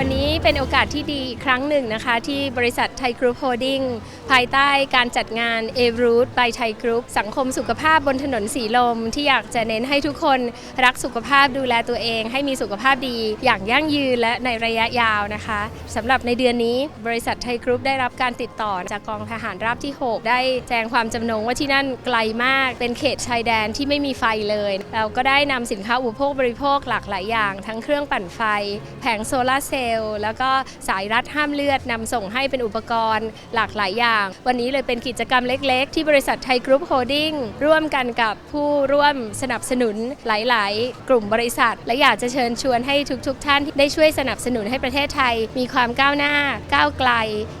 วันนี้เป็นโอกาสที่ดีอีกครั้งหนึ่งนะคะ ที่บริษัทไทยกรุ๊ปโฮดดิ้งภายใต้การจัดงาน a v r o o t by Thai Group สังคมสุขภาพบนถนนสีลม ที่อยากจะเน้นให้ทุกคนรักสุขภาพดูแลตัวเอง ให้มีสุขภาพดี อย่างยั่งยืนและในระยะยาวนะคะสำหรับในเดือนนี้บริษัทไทยกรุ๊ปได้รับการติดต่อจากกองทหารราบที่ 6 ได้แจ้งความจำนงว่าที่นั่นไกลมากเป็นเขตชายแดนที่ไม่มีไฟเลย เราก็ได้นำสินค้าอุปโภคบริโภคหลากหลายอย่าง ทั้งเครื่องปั่นไฟ แผงโซลาร์เซลล์แล้วก็สายรัดห้ามเลือดนำส่งให้เป็นอุปกรณ์หลากหลายอย่าง วันนี้เลยเป็นกิจกรรมเล็ก ๆ ที่บริษัทไทยกรุ๊ปโฮดดิ้งร่วมกันกับผู้ร่วมสนับสนุนหลาย ๆ กลุ่มบริษัท และอยากจะเชิญชวนให้ทุกๆท่านได้ช่วยสนับสนุนให้ประเทศไทย มีความก้าวหน้า ก้าวไกล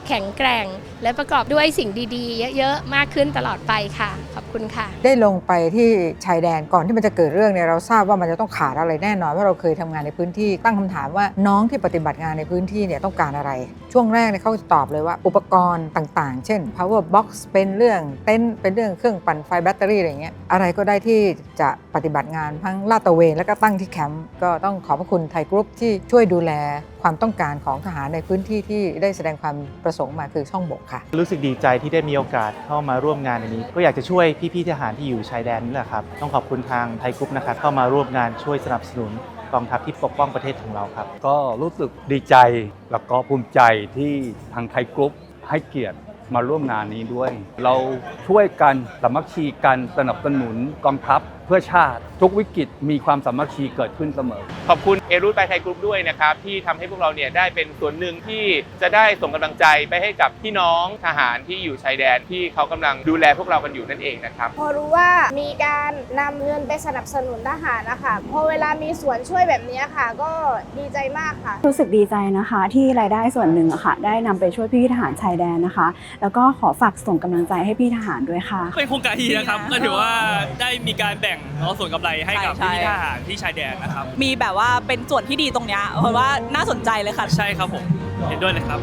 แข็งแกร่ง และประกอบด้วยสิ่งดีๆ เยอะ ๆ มากขึ้นตลอดไปค่ะ ขอบคุณค่ะ ได้ลงไปที่ชายแดนก่อนที่มันจะเกิดเรื่องเนี่ยเราทราบว่ามันจะต้องขาดอะไรแน่นอนเพราะเราเคยทำงานในพื้นที่ตั้งคำถามว่าน้องที่ปฏิบัติงานในพื้นที่เนี่ยต้องการอะไร ช่วงแรกเนี่ยเขาจะตอบเลยว่าอุปกรณ์ต่างๆ เช่น power box เป็นเรื่องเต็นท์เป็นเรื่องเครื่องปั่นไฟแบตเตอรี่อะไรเงี้ยอะไรก็ได้ที่จะปฏิบัติงานทั้งลาดตระเวนแล้วก็ตั้งที่แคมป์ก็ต้องขอบพระคุณไทยกรุ๊ปที่ช่วยดูแลความต้องการของทหารในพื้นที่ที่ได้แสดงความประสงค์มาคือช่องบกค่ะ รู้สึกดีใจที่ได้มีโอกาสเข้ามาร่วมงานในนี้ ก็อยากจะช่วยพี่ๆทหารที่อยู่ชายแดนนี่แหละครับต้องขอบคุณทางไทยกรุ๊ปนะครับเข้ามาร่วมงานช่วยสนับสนุน กองทัพที่ปกป้องประเทศของเราครับ ก็รู้สึกดีใจแล้วก็ภูมิใจที่ทางไทยกรุ๊ปให้เกียรติมาร่วมงานนี้ด้วย เราช่วยกันสามัคคีกันสนับสนุนกองทัพ เพื่อชาติ ทุกวิกฤตมีความสามัคคีเกิดขึ้นเสมอ ขอบคุณเอรูทไปไทยกรุ๊ปด้วยนะครับ ที่ทำให้พวกเราเนี่ยได้เป็นส่วนหนึ่งที่จะได้ส่งกำลังใจไปให้กับพี่น้องทหารที่อยู่ชายแดนที่เขากำลังดูแลพวกเรากันอยู่นั่นเองนะครับพอรู้ว่ามีการนำเงินไปสนับสนุนทหารนะคะพอเวลามีส่วนช่วยแบบนี้ค่ะ ก็ดีใจมากค่ะ รู้สึกดีใจนะคะที่รายได้ส่วนหนึ่งอะค่ะ ได้นำไปช่วยพี่ทหารชายแดนนะคะ แล้วก็ขอฝากส่งกำลังใจให้พี่ทหารด้วยค่ะ เป็นโครงการที่ดีนะครับก็ถือว่าได้มีการแบ่งเอาส่วนกำไรให้กับใช่พี่ใช่ ทหารที่ชายแดนนะครับ มีแบบว่าเป็นส่วนที่ดีตรงเนี้ยเพราะว่าน่าสนใจเลยค่ะ ใช่ครับผม เห็นด้วยเลยครับ